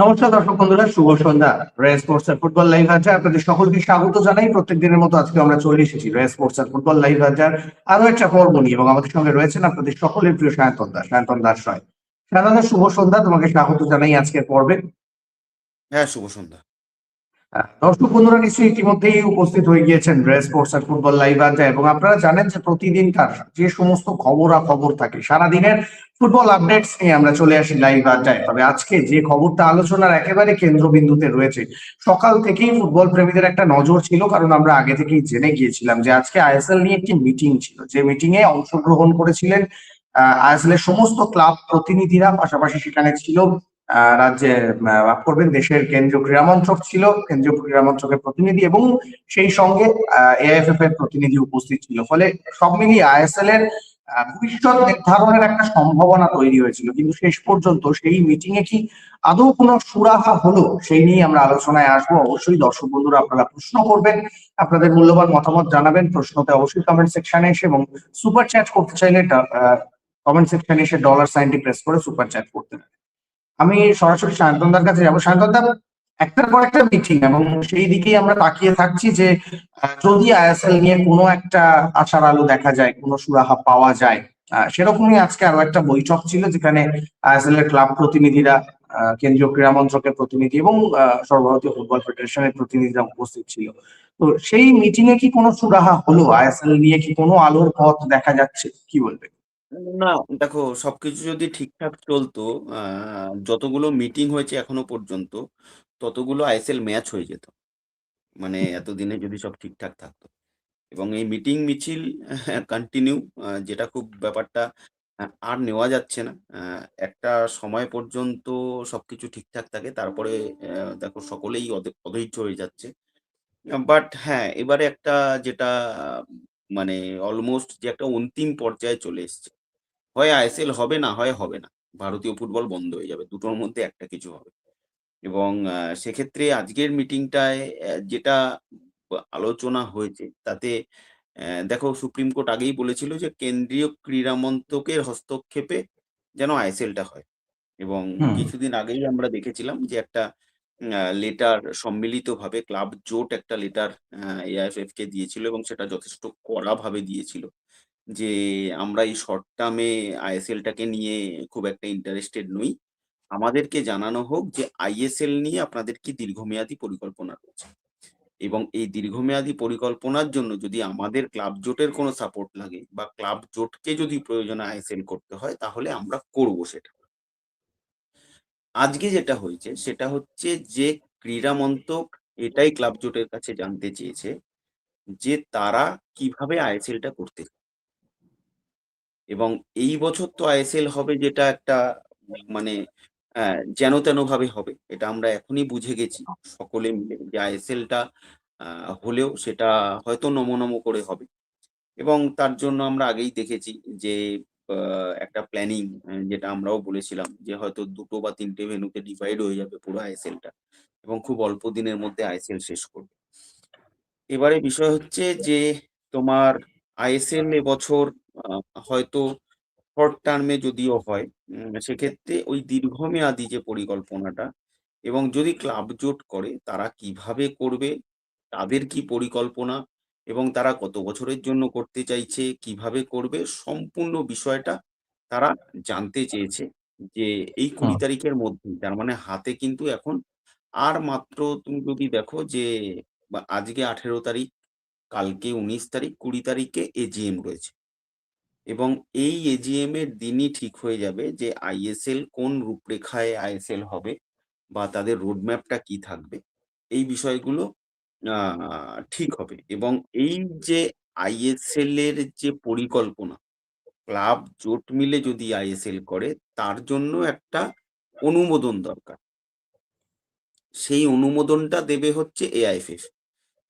নমস্কার দর্শক বন্ধুরা শুভ সন্ধ্যা। রেস স্পোর্টস আর ফুটবল লাইভ আড্ডা আপনাদের সকলকে স্বাগত জানাই। প্রত্যেক দিনের মতো আজকে আমরা চলে এসেছি রেস স্পোর্টস আর ফুটবল লাইভ আড্ডার আরও একটা পর্ব নিয়ে এবং আমাদের সঙ্গে রয়েছেন আপনাদের সকলের প্রিয় সায়ন্তন দাস। সায়ন্তন দাস রয়। সায়ন্তন শুভ সন্ধ্যা। তোমাকে স্বাগত জানাই আজকের পর্বে। হ্যাঁ শুভ সন্ধ্যা। দর্শক বন্ধুরা নিশ্চয়ই ইতিমধ্যেই উপস্থিত হয়ে গিয়েছেন রেস স্পোর্টস আর ফুটবল লাইভ আড্ডা এবং আপনারা জানেন যে প্রতিদিনকার যে সমস্ত খবরাখবর থাকে সারাদিনের ফুটবল আপডেটস নিয়ে আমরা চলে আসি লাইভ আড্ডায়। তবে আজকে যে খবরটা আলোচনার একেবারে কেন্দ্রবিন্দুতে রয়েছে, সকাল থেকেই ফুটবল প্রেমীদের একটা নজর ছিল, কারণ আমরা আগে থেকেই জেনে গিয়েছিলাম যে আজকে আইএসএল নিয়ে একটি মিটিং ছিল, যে মিটিং এ অংশগ্রহণ করেছিলেন আইএসএল এর সমস্ত ক্লাব প্রতিনিধিরা, পাশাপাশি সেখানে ছিল রাজ্যে করবেন, দেশের কেন্দ্রীয় ক্রীড়া মন্ত্রক ছিল, কেন্দ্রীয় ক্রীড়া মন্ত্রকের প্রতিনিধি এবং সেই সঙ্গে এআইএফএফ এর প্রতিনিধি উপস্থিত ছিল। ফলে সব মিলিয়ে আইএসএল এর ভবিষ্যৎ নির্ধারণের একটা সম্ভাবনা তৈরি হয়েছিল। কিন্তু শেষ পর্যন্ত সেই মিটিং এ কি আদৌ কোনো সুরাহা হলো, সেই নিয়ে আমরা আলোচনায় আসব। অবশ্যই দর্শক বন্ধুরা, আপনারা প্রশ্ন করবেন, আপনাদের মূল্যবান মতামত জানাবেন, প্রশ্নতে অবশ্যই কমেন্ট সেকশনে এসে এবং সুপার চ্যাট করতে চাইলে কমেন্ট সেকশনে এসে ডলার সাইনটি প্রেস করে সুপার চ্যাট করতে পারেন। আমি সরাসরি সায়ন্তনদার কাছে যাব। সায়ন্তনদা একটার পর একটা মিটিং এবং সেই দিকেই আমরা তাকিয়ে থাকছি যে যদি আইএসএল নিয়ে কোনো একটা আশার আলো দেখা যায়, কোনো সুরাহা পাওয়া যায় সেরকমই আজকে আরও একটা বৈঠক ছিল যেখানে আইএসএল এর ক্লাব প্রতিনিধিরা কেন্দ্রীয় ক্রীড়া মন্ত্রকের প্রতিনিধি এবং সর্বভারতীয় ফুটবল ফেডারেশনের প্রতিনিধিরা উপস্থিত ছিল। তো সেই মিটিং এ কি কোনো সুরাহা হলো? আইএসএল নিয়ে কি কোনো আলোর পথ দেখা যাচ্ছে? কি বলবে না, দেখো সবকিছু যদি ঠিকঠাক চলতো যতগুলো মিটিং হয়েছে এখনও পর্যন্ত, ততগুলো আইএসএল ম্যাচ হয়ে যেত। মানে এতদিনে যদি সব ঠিকঠাক থাকতো। এবং এই মিটিং মিছিল কন্টিনিউ যেটা খুব ব্যাপারটা আর নেওয়া যাচ্ছে না। একটা সময় পর্যন্ত সবকিছু ঠিকঠাক থাকে, তারপরে দেখো সকলেই অধ- অধৈর্য হয়ে যাচ্ছে। বাট হ্যাঁ এবারে একটা যেটা মানে অলমোস্ট যে একটা অন্তিম পর্যায়ে চলে এসেছে। হয় আইএসএল হবে না হয় হবে না। ভারতীয় ফুটবল বন্ধ হয়ে যাবে দুটোর মধ্যে একটা কিছু হবে। এবং সেক্ষেত্রে আজকের মিটিংটায় যেটা আলোচনা হয়েছে তাতে দেখো সুপ্রিম কোর্ট আগেই বলেছিল যে কেন্দ্রীয় ক্রীড়া মন্ত্রকের হস্তক্ষেপে যেন আইএসএলটা হয়। এবং কিছুদিন আগেই আমরা দেখেছিলাম যে একটা লেটার সম্মিলিতভাবে ক্লাব জোট একটা লেটার এআইএফএফ কে দিয়েছিল এবং সেটা যথেষ্ট কড়াভাবে দিয়েছিল। যে আমরা এই শর্ট টার্মে আইএসএলটাকে নিয়ে খুব একটা ইন্টারেস্টেড নই আমাদেরকে জানানো হোক যে আইএসএল নিয়ে আপনাদের কি দীর্ঘমেয়াদী পরিকল্পনা রয়েছে এবং এই দীর্ঘমেয়াদী পরিকল্পনার জন্য যদি আমাদের ক্লাব জোটের কোনো সাপোর্ট লাগে বা ক্লাব জোটকে যদি প্রয়োজনে আইএসএল করতে হয়, তাহলে আমরা করব সেটা আজকে যেটা হয়েছে, সেটা হচ্ছে যে ক্রীড়া মন্ত্রক এটাই ক্লাব জোটের কাছে জানতে চেয়েছে যে তারা কীভাবে আইএসএলটা করতে। এবং এই বছর তো আইএসএল হবে যেটা একটা মানে যেন তেন ভাবে হবে, এটা আমরা এখনই বুঝে গেছি। সকলে মিলে যে আইএসএলটা হলেও সেটা হয়তো নম নম করে হবে। এবং তার জন্য আমরা আগেই দেখেছি যে একটা প্ল্যানিং যেটা আমরাও বলেছিলাম যে হয়তো দুটো বা তিনটে ভেন্যুতে ডিভাইড হয়ে যাবে পুরো আইএসএলটা এবং খুব অল্প দিনের মধ্যে আইএসএল শেষ করবে। এবারে বিষয় হচ্ছে যে তোমার আইএসএল এবছর হয়তো শর্ট টার্মে যদিও হয় সেক্ষেত্রে ওই দীর্ঘমেয়াদী যে পরিকল্পনাটা এবং যদি ক্লাব জোট করে তারা কীভাবে করবে তাদের কি পরিকল্পনা এবং তারা কত বছরের জন্য করতে চাইছে কীভাবে করবে সম্পূর্ণ বিষয়টা তারা জানতে চেয়েছে যে এই কুড়ি তারিখের মধ্যে তার মানে হাতে কিন্তু এখন আর মাত্র তুমি যদি দেখো যে বা আজকে আঠেরো তারিখ কালকে উনিশ তারিখ কুড়ি তারিখে এজিএম রয়েছে। এবং এই এজিএম এর দিনই ঠিক হয়ে যাবে যে আইএসএল কোন রূপরেখায় আইএসএল হবে বা তাদের রোডম্যাপটা কি থাকবে এই বিষয়গুলো আহ, ঠিক হবে। এবং এই যে আইএসএল এর যে পরিকল্পনা ক্লাব জোট মিলে যদি আইএসএল করে তার জন্য একটা অনুমোদন দরকার। সেই অনুমোদনটা দেবে হচ্ছে এআইএফএফ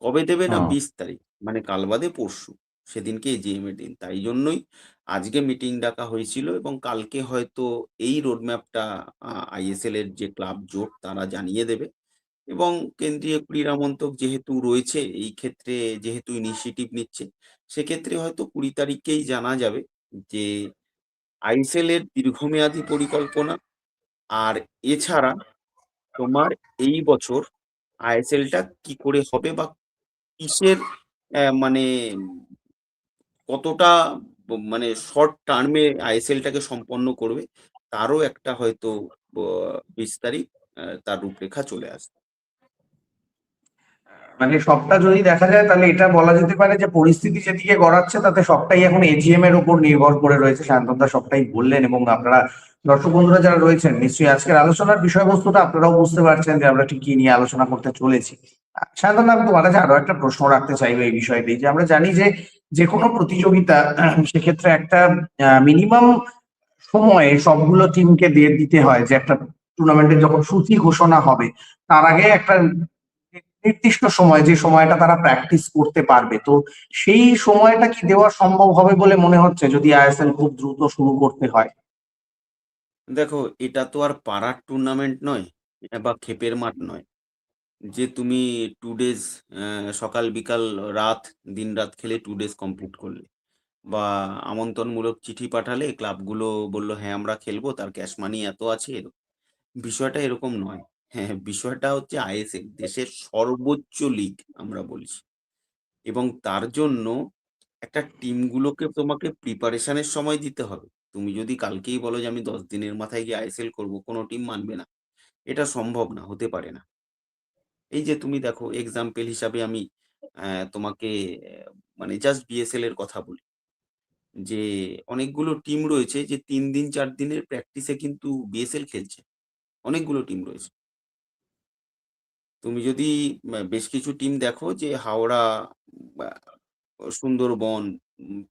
কবে দেবে না? বিশ তারিখ। মানে কাল বাদে পরশু। সেদিনকে এজিএম এর দিন। তাই জন্যই আজকে মিটিং ডাকা হয়েছিল এবং কালকে হয়তো এই রোডম্যাপটা আইএসএল এর যে ক্লাব জোট, তারা জানিয়ে দেবে এবং কেন্দ্রীয় ক্রীড়া মন্ত্রক যেহেতু রয়েছে, এই ক্ষেত্রে যেহেতু ইনিশিয়েটিভ নিচ্ছে, সেক্ষেত্রে হয়তো কুড়ি তারিখেই জানা যাবে যে আইএসএল এর দীর্ঘমেয়াদী পরিকল্পনা আর এছাড়া তোমার এই বছর আইএসএলটা কি করে হবে বা কিসের মানে কতটা মানে শর্ট টার্মে আইএসএলটাকে সম্পন্ন করবে, তারও একটা হয়তো বিস্তারিত তার রূপরেখা চলে আসবে। মানে সবটা যদি দেখা যায়, তাহলে এটা বলা যেতে পারে যে পরিস্থিতি যেদিকে গড়াচ্ছে, তাতে সবটাই এখন এজিএম এর উপর নির্ভর করে রয়েছে। শান্তনদা সবটাই বললেন এবং আপনারা দর্শক বন্ধুরা যারা রয়েছেন, নিশ্চয়ই আজকের আলোচনার বিষয়বস্তুটা আপনারাও বুঝতে পারছেন যে আমরা ঠিক কি নিয়ে আলোচনা করতে চলেছি। শান্তনদা আমি তোমার কাছে আরও একটা প্রশ্ন রাখতে চাইব এই বিষয়টি, যে আমরা জানি যে যে কোনো প্রতিযোগিতা সেক্ষেত্রে একটা মিনিমাম সময়ে সবগুলো টিমকে দিয়ে দিতে হয়, যে একটা টুর্নামেন্টের যখন সূচি ঘোষণা হবে, তার আগে একটা নির্দিষ্ট সময়, যে সময়টা তারা প্র্যাকটিস করতে পারবে। তো সেই সময়টা কি দেওয়া সম্ভব হবে বলে মনে হচ্ছে, যদি আইএসএল খুব দ্রুত শুরু করতে হয়? দেখো, এটা তো আর পাড়ার টুর্নামেন্ট নয় বা ক্ষেপের মাঠ নয়। যে তুমি টু ডেজ সকাল, বিকাল, রাত, দিন, রাত খেলে টু ডেজ কমপ্লিট করলে। বা আমন্ত্রণমূলক চিঠি পাঠালে ক্লাবগুলো বলল হ্যাঁ আমরা খেলব, তার ক্যাশ মানি এত আছে বিষয়টা এরকম নয়। হ্যাঁ বিষয়টা হচ্ছে আইএসএল, দেশের সর্বোচ্চ লিগ আমরা বলছি। এবং তার জন্য একটা টিমগুলোকে তোমাকে প্রিপারেশনের সময় দিতে হবে। তুমি যদি কালকেই বলো যে আমি দশ দিনের মাথায় গিয়ে আইএসএল করব, কোনো টিম মানবে না। এটা সম্ভব না, হতে পারে না। এই যে তুমি দেখো এক্সাম্পল হিসাবে আমি তোমাকে মানে জাস্ট বিএসএল এর কথা বলি। যে অনেকগুলো টিম রয়েছে যে তিন দিন, চার দিনের প্র্যাকটিসে কিন্তু বিএসএল খেলছে। অনেকগুলো টিম রয়েছে। তুমি যদি বেশ কিছু টিম দেখো যে হাওড়া সুন্দরবন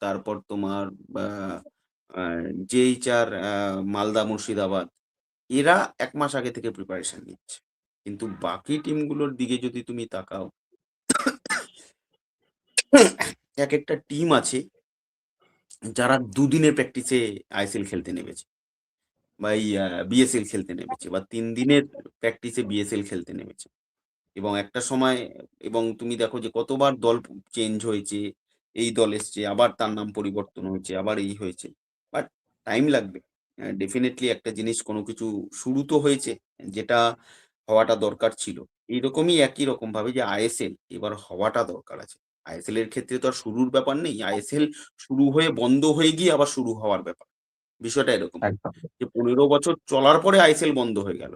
তারপর তোমার জেইচার মালদা মুর্শিদাবাদ, এরা এক মাস আগে থেকে প্রিপারেশন নিচ্ছে। কিন্তু বাকি টিমগুলোর দিকে যদি তুমি তাকাও এক একটা টিম আছে যারা দুদিনের প্র্যাকটিসে আইএসএল খেলতে নেমেছে বা এই বিএসএল খেলতে নেমেছে বা তিন দিনের প্র্যাকটিসে বিএসএল খেলতে নেমেছে এবং একটা সময় এবং তুমি দেখো যে কতবার দল চেঞ্জ হয়েছে, এই দল এসছে, আবার তার নাম পরিবর্তন হয়েছে, আবার এই হয়েছে। বাট টাইম লাগবে। ডেফিনেটলি একটা জিনিস কোনো কিছু শুরু তো হয়েছে যেটা হওয়াটা দরকার ছিল। এইরকমই একই রকম ভাবে যে আইএসএল এবার হওয়াটা দরকার আছে। আইএসএল এর ক্ষেত্রে তো আর শুরুর ব্যাপার নেই আইএসএল শুরু হয়ে বন্ধ হয়ে গিয়ে আবার শুরু হওয়ার ব্যাপার। বিষয়টা এরকম। যে পনেরো বছর চলার পরে আইএসএল বন্ধ হয়ে গেল।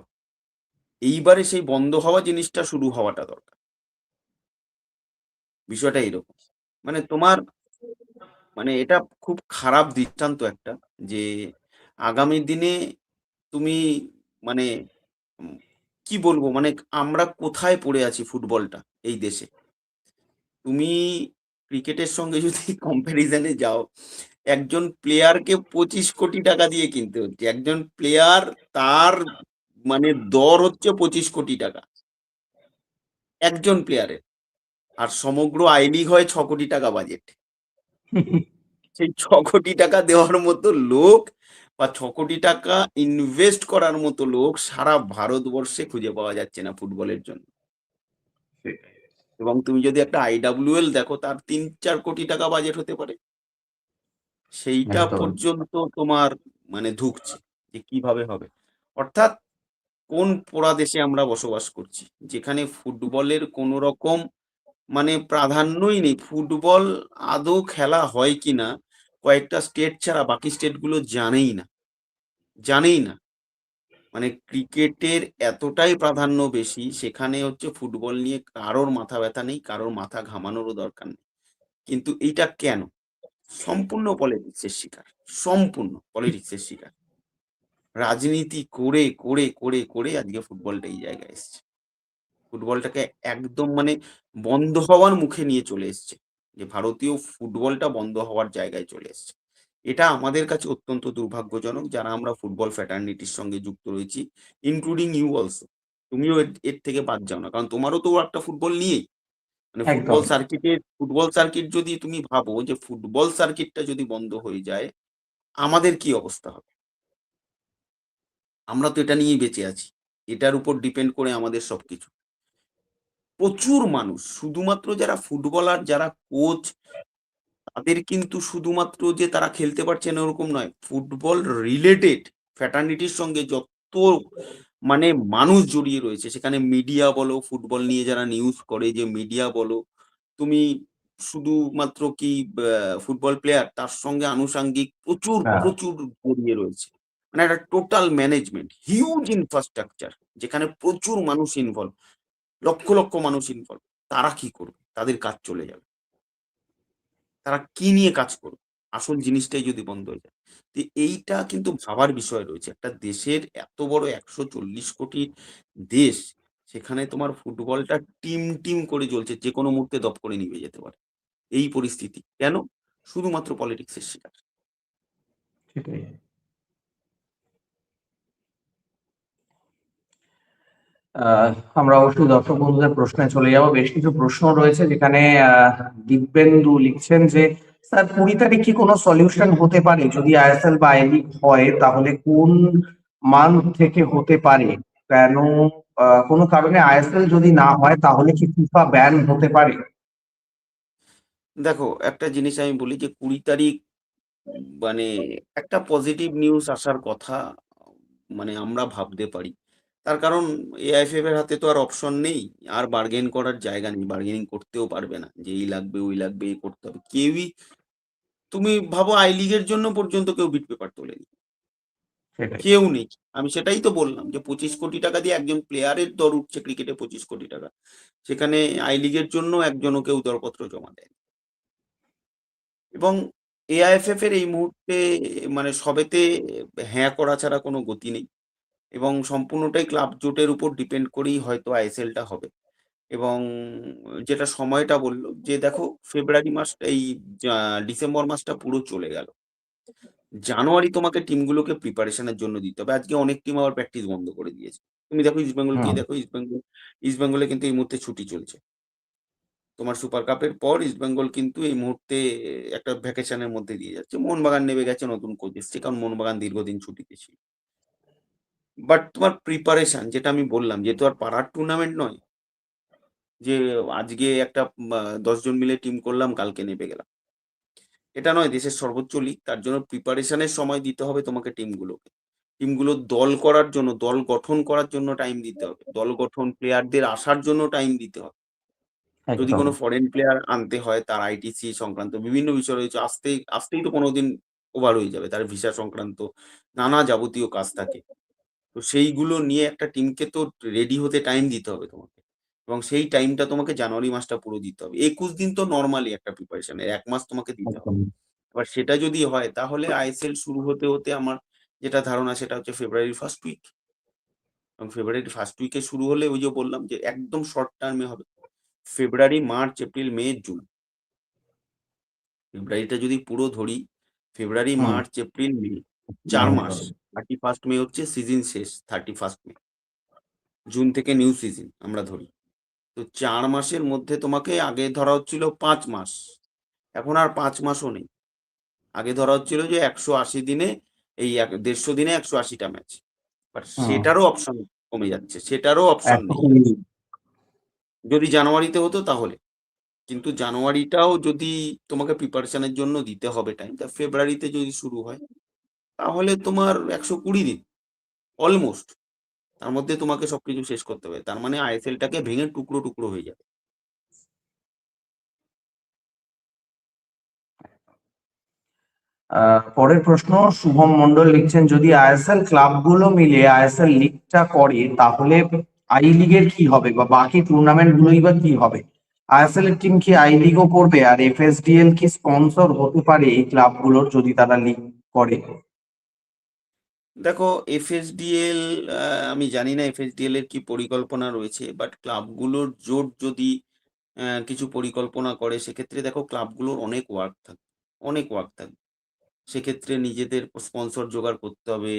এইবারে সেই বন্ধ হওয়া জিনিসটা শুরু হওয়াটা দরকার। বিষয়টা এরকম। মানে তোমার মানে এটা খুব খারাপ দৃষ্টান্ত একটা যে আগামী দিনে তুমি মানে কি বলব? মানে আমরা কোথায় পড়ে আছি ফুটবলটা এই দেশে? তুমি ক্রিকেটের সঙ্গে যদি কম্প্যারিজনে যাও একজন প্লেয়ারকে পঁচিশ কোটি টাকা দিয়ে কিনতে হচ্ছে। একজন প্লেয়ার তার মানে দর হচ্ছে পঁচিশ কোটি টাকা। একজন প্লেয়ারের আর সমগ্র আই লিগ হয় ছ কোটি টাকা বাজেট সেই ছ কোটি টাকা দেওয়ার মতো লোক বা ছ কোটি টাকা ইনভেস্ট করার মতো লোক সারা ভারতবর্ষে খুঁজে পাওয়া যাচ্ছে না ফুটবলের জন্য। এবং তুমি যদি একটা আইডাব্লিউএল দেখো তার তিন চার কোটি টাকা বাজেট হতে পারে। সেইটা পর্যন্ত তোমার মানে ধুকছে যে কীভাবে হবে। অর্থাৎ কোন পোড়া দেশে আমরা বসবাস করছি? যেখানে ফুটবলের কোনো রকম মানে প্রাধান্যই নেই। ফুটবল আদৌ খেলা হয় কিনা কয়েকটা স্টেট ছাড়া বাকি স্টেটগুলো জানেই না জানেই না। মানে ক্রিকেটের এতটাই প্রাধান্য বেশি, সেখানে হচ্ছে ফুটবল নিয়ে কারোর মাথা ব্যথা নেই, কারোর মাথা ঘামানোরও দরকার নেই। কিন্তু এইটা কেন? সম্পূর্ণ পলিটিক্সের শিকার, সম্পূর্ণ পলিটিক্সের শিকার। রাজনীতি করে করে করে করে আজকে ফুটবলটা এই জায়গায় এসছে। ফুটবলটাকে একদম মানে বন্ধ হওয়ার মুখে নিয়ে চলে এসছে। যে ভারতীয় ফুটবলটা বন্ধ হওয়ার জায়গায় চলে এসছে। এটা আমাদের কাছে অত্যন্ত দুর্ভাগ্যজনক যারা আমরা ফুটবল ফ্যাটার্নিটির সঙ্গে যুক্ত রয়েছি ইনক্লুডিং ইউ অলসো তুমিও এর- থেকে বাদ যাও না কারণ তোমারও তো একটা ফুটবল নিয়েই। মানে ফুটবল সার্কিটে ফুটবল সার্কিট যদি তুমি ভাবো যে ফুটবল সার্কিটটা যদি বন্ধ হয়ে যায় আমাদের কি অবস্থা হবে? আমরা তো এটা নিয়েই বেঁচে আছি। এটার উপর ডিপেন্ড করে আমাদের সবকিছু। প্রচুর মানুষ শুধুমাত্র যারা ফুটবলার যারা কোচ তাদের কিন্তু শুধুমাত্র যে তারা খেলতে পারছে না ওরকম নয় ফুটবল রিলেটেড ফ্যাটার্নিটির সঙ্গে যত মানে মানুষ জড়িয়ে রয়েছে। সেখানে মিডিয়া বলো, ফুটবল নিয়ে যারা নিউজ করে যে মিডিয়া বলো, তুমি শুধুমাত্র কি ফুটবল প্লেয়ার তার সঙ্গে আনুষাঙ্গিক প্রচুর, হ্যাঁ। প্রচুর জড়িয়ে রয়েছে। মানে একটা টোটাল ম্যানেজমেন্ট, হিউজ ইনফ্রাস্ট্রাকচার যেখানে প্রচুর মানুষ ইনভলভ, লক্ষ, লক্ষ মানুষ ইনভলভ। তারা কি করবে? তাদের কাজ চলে যাবে। তারা কি নিয়ে কাজ করবে? আসল জিনিসটাই যদি বন্ধ হয়ে যায়। তো এইটা কিন্তু ভাবার বিষয় রয়েছে। একটা দেশের এত বড় একশো চল্লিশ কোটি দেশ, সেখানে তোমার ফুটবলটা টিম, টিম করে জ্বলছে। যেকোনো মুহূর্তে দপ করে নিভে যেতে পারে। এই পরিস্থিতি। কেন? শুধুমাত্র পলিটিক্সের শিকার। সেটাই। আমরা অবশ্যই দর্শক বন্ধুদের প্রশ্নে চলে যাব। বেশ কিছু প্রশ্ন রয়েছে যেখানে দিব্যেন্দু লিখছেন যে, "স্যার ২০ তারিখ কি কোনো সলিউশন হতে পারে? যদি আইএসএল বা আই লিগ হয় তাহলে কোন মান্থ থেকে হতে পারে? কেন কোনো কারণে আইএসএল যদি না হয় তাহলে কি ফিফা ব্যান হতে পারে?" দেখো, একটা জিনিস আমি বলি যে ২০ তারিখ মানে একটা পজিটিভ নিউজ আসার কথা মানে আমরা ভাবতে পারি। তার কারণ এআইএফএফ এর হাতে তো আর অপশন নেই। আর বার্গেন করার জায়গা নেই। বার্গেনিং করতেও পারবে না। যে এই লাগবে, ওই লাগবে, এই করতে হবে। কেউই তুমি ভাবো আই লিগের জন্য পর্যন্ত কেউ বিট পেপার তোলেনি। কেউ নেই। আমি সেটাই তো বললাম যে ২৫ কোটি টাকা দিয়ে একজন প্লেয়ারের দর উঠছে ক্রিকেটে ২৫ কোটি টাকা। সেখানে আই লিগের জন্য একজনও কেউ দরপত্র জমা দেয়নি। এবং এআইএফএফ এর এই মুহূর্তে মানে সবেতে হ্যাঁ করা ছাড়া কোনো গতি নেই। এবং সম্পূর্ণটাই ক্লাব জোটের উপর ডিপেন্ড করেই হয়তো আইএসএল টা হবে। এবং যেটা সময়টা বলল যে দেখো ফেব্রুয়ারি মাস এই ডিসেম্বর মাসটা পুরো চলে গেল। জানুয়ারি তোমাকে টিমগুলোকে প্রিপারেশন এর জন্য দিতে হবে। আজকে অনেক টিম আবার প্র্যাকটিস বন্ধ করে দিয়েছে। তুমি দেখো ইস্ট বেঙ্গলকেই হুম। দেখো ইস্ট বেঙ্গল ইস্ট বেঙ্গলে কিন্তু এই মুহূর্তে ছুটি চলছে। তোমার সুপার কাপের পর ইস্ট বেঙ্গল কিন্তু এই মুহূর্তে একটা ভ্যাকেশনের মধ্যে দিয়ে যাচ্ছে। মোহনবাগান নেমে গেছে নতুন কোচ এসছে। কারণ মোহনবাগান দীর্ঘদিন ছুটিতে ছিল। বাট তোমার প্রিপারেশন যেটা আমি বললাম যেহেতু আর পাড়ার টুর্নামেন্ট নয়। যে আজকে একটা মা ১০ জন মিলে টিম করলাম, কালকে নেমে গেলাম। এটা নয় দেশের সর্বোচ্চ লিগ। তার জন্য প্রিপারেশন এর সময় দিতে হবে তোমাকে টিমগুলোকে। টিমগুলোর দল করার জন্য, দল গঠন করার জন্য টাইম দিতে হবে। দল গঠন প্লেয়ারদের আসার জন্য টাইম দিতে হবে। যদি কোনো ফরেন প্লেয়ার আনতে হয় তার আইটিসি সংক্রান্ত বিভিন্ন বিষয় রয়েছে। আসতেই আসতেই তো কোনোদিন ওভার হয়ে যাবে। তার ভিসা সংক্রান্ত নানা যাবতীয় কাজ থাকে। তো সেইগুলো নিয়ে একটা টিমকে তো রেডি হতে টাইম দিতে হবে তোমাকে। এবং সেই টাইমটা তোমাকে জানুয়ারি মাসটা পুরো দিতে হবে। ২১ দিন তো নরমালি একটা প্রিপারেশন এর ১ মাস তোমাকে দিতে হবে। এবার সেটা যদি হয় তাহলে আইএসএল শুরু হতে, হতে আমার যেটা ধারণা সেটা হচ্ছে ফেব্রুয়ারির ফার্স্ট উইক। এবং ফেব্রুয়ারির ফার্স্ট উইকে শুরু হলে ওই যে বললাম যে একদম শর্ট টার্মে হবে। February, March, April, May, June. ফেব্রুয়ারিটা যদি পুরো ধরি, ফেব্রুয়ারি, মার্চ, এপ্রিল, মে ৪ মাস। 31st মে হচ্ছে সিজন শেষ 31st মে। জুন থেকে নিউ সিজন আমরা ধরি। তো চার মাসের মধ্যে তোমাকে আগে ধরা হচ্ছিল পাঁচ মাস। এখন আর পাঁচ মাসও নেই। আগে ধরা হচ্ছিল যে ১৮০ দিনে এই ১৫০ দিনে একশো আশিটা ম্যাচ। বাট সেটারও অপশন কমে যাচ্ছে। সেটারও অপশন নেই। যদি জানুয়ারিতে হতো তাহলে। কিন্তু জানুয়ারিটাও যদি তোমাকে প্রিপারেশন এর জন্য দিতে হবে টাইম। তা ফেব্রুয়ারিতে যদি শুরু হয়, তাহলে তোমার ১২০ দিন। অলমোস্ট। তার মধ্যে তোমাকে সবকিছু শেষ করতে হবে। তার মানে আইএসএল টাকে ভেঙে টুকরো, টুকরো হয়ে যাবে। পরের প্রশ্ন শুভম মন্ডল লিখছেন, "যদি আইএসএল ক্লাবগুলো মিলে আইএসএল লিগটা করে তাহলে আই লিগের কি হবে? বা বাকি টুর্নামেন্ট গুলোই বা কি হবে? আইএসএল এর টিম কি আই লিগও করবে? আর এফএসডিএল কি স্পন্সর হতে পারে এই ক্লাবগুলোর যদি তারা লিগ করে?" দেখো এফএসডিএল আমি জানি না এফএসডিএল এর কি পরিকল্পনা রয়েছে। বাট ক্লাবগুলোর জোট যদি কিছু পরিকল্পনা করে, সেক্ষেত্রে দেখো ক্লাবগুলোর অনেক ওয়ার্ক থাকবে। অনেক ওয়ার্ক থাকবে। সেক্ষেত্রে নিজেদের স্পন্সর জোগাড় করতে হবে।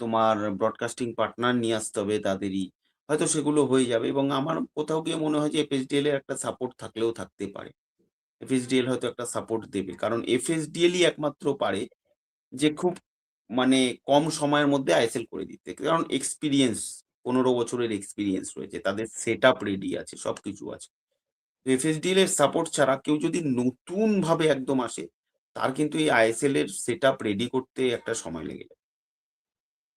তোমার ব্রডকাস্টিং পার্টনার নিয়ে আসতে হবে তাদেরই। হয়তো সেগুলো হয়ে যাবে, এবং আমার কোথাও গিয়ে মনে হয় যে এফএসডিএল এর একটা সাপোর্ট থাকলেও থাকতে পারে। এফএসডিএল হয়তো একটা সাপোর্ট দেবে। কারণ এফএসডিএলই একমাত্র পারে যে খুব মানে কম সময়ের মধ্যে আইএসএল করে দিতে। কারণ এক্সপিরিয়েন্স পনেরো বছরের এক্সপিরিয়েন্স রয়েছে। তাদের সেট আপ রেডি আছে, সবকিছু আছে। এফএসডিএল এর সাপোর্ট ছাড়া কেউ যদি নতুন ভাবে একদম আসে, তার কিন্তু এই আইএসএল এর সেটআপ রেডি করতে একটা সময় লেগে যাবে।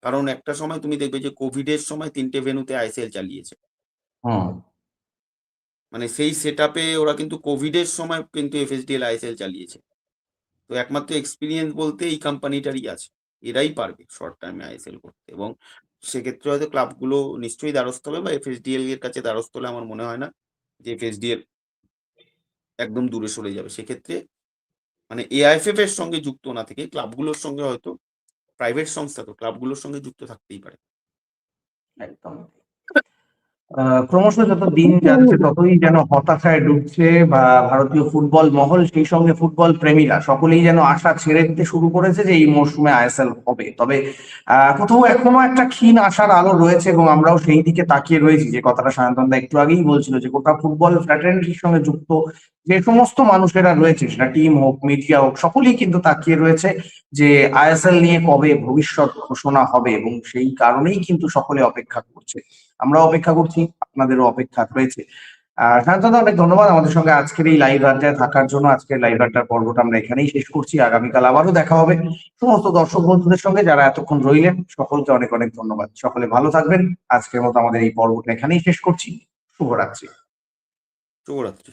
কারণ একটা সময় তুমি দেখবে যে কোভিডের সময় তিনটে ভেন্যুতে আইএসএল চালিয়েছে মানে সেই সেট আপে ওরা কিন্তু কোভিডের সময় কিন্তু এফএসডিএল আইএসএল চালিয়েছে তো একমাত্র এক্সপিরিয়েন্স বলতে এই কোম্পানিটারই আছে এরাই পারবে শর্ট টাইমে আইএসএল করতে। এবং সেক্ষেত্রে হয়তো ক্লাবগুলো নিশ্চয়ই দ্বারস্থ হবে বা এফএসডিএল এর কাছে দ্বারস্থ হলে আমার মনে হয় না যে এফএসডিএল একদম দূরে সরে যাবে। সেক্ষেত্রে মানে এআইএফএফ এর সঙ্গে যুক্ত না থেকে ক্লাবগুলোর সঙ্গে হয়তো প্রাইভেট সংস্থা তো ক্লাবগুলোর সঙ্গে যুক্ত থাকতেই পারে। একদম। ক্রমশ যত দিন যাচ্ছে, ততই যেন হতাশায় ডুবছে বা ভারতীয় ফুটবল মহল, সেই সঙ্গে ফুটবল প্রেমীরা, সকলেই যেন আশা ছেড়ে দিতে শুরু করেছে যে এই মরশুমে আইএসএল হবে। তবে কোথাও এখনও একটা ক্ষীণ আশার আলো রয়েছে এবং আমরাও সেই দিকে তাকিয়ে রয়েছি। যে কথাটা সায়ন্তন দা একটু আগেই বলছিল যে গোটা ফুটবল ফ্র্যাটার্নিটির সঙ্গে যুক্ত যে সমস্ত মানুষেরা রয়েছে, সেটা টিম হোক, মিডিয়া হোক, সকলেই কিন্তু তাকিয়ে রয়েছে যে আইএসএল নিয়ে কবে ভবিষ্যৎ ঘোষণা হবে এবং সেই কারণেই কিন্তু সকলে অপেক্ষা করছে। আমরা অপেক্ষা করছি, আপনাদেরও অপেক্ষা রয়েছে। শান্তদা অনেক ধন্যবাদ আমাদের সঙ্গে আজকের এই লাইভ আড্ডায় থাকার জন্য। আজকের লাইভ আড্ডার পর্বটা আমরা এখানেই শেষ করছি। আগামীকাল আবারও দেখা হবে সমস্ত দর্শক বন্ধুদের সঙ্গে যারা এতক্ষণ রইলেন। সকলকে অনেক অনেক ধন্যবাদ। সকলে ভালো থাকবেন। আজকের মতো আমাদের এই পর্বটা এখানেই শেষ করছি। শুভরাত্রি। শুভরাত্রি।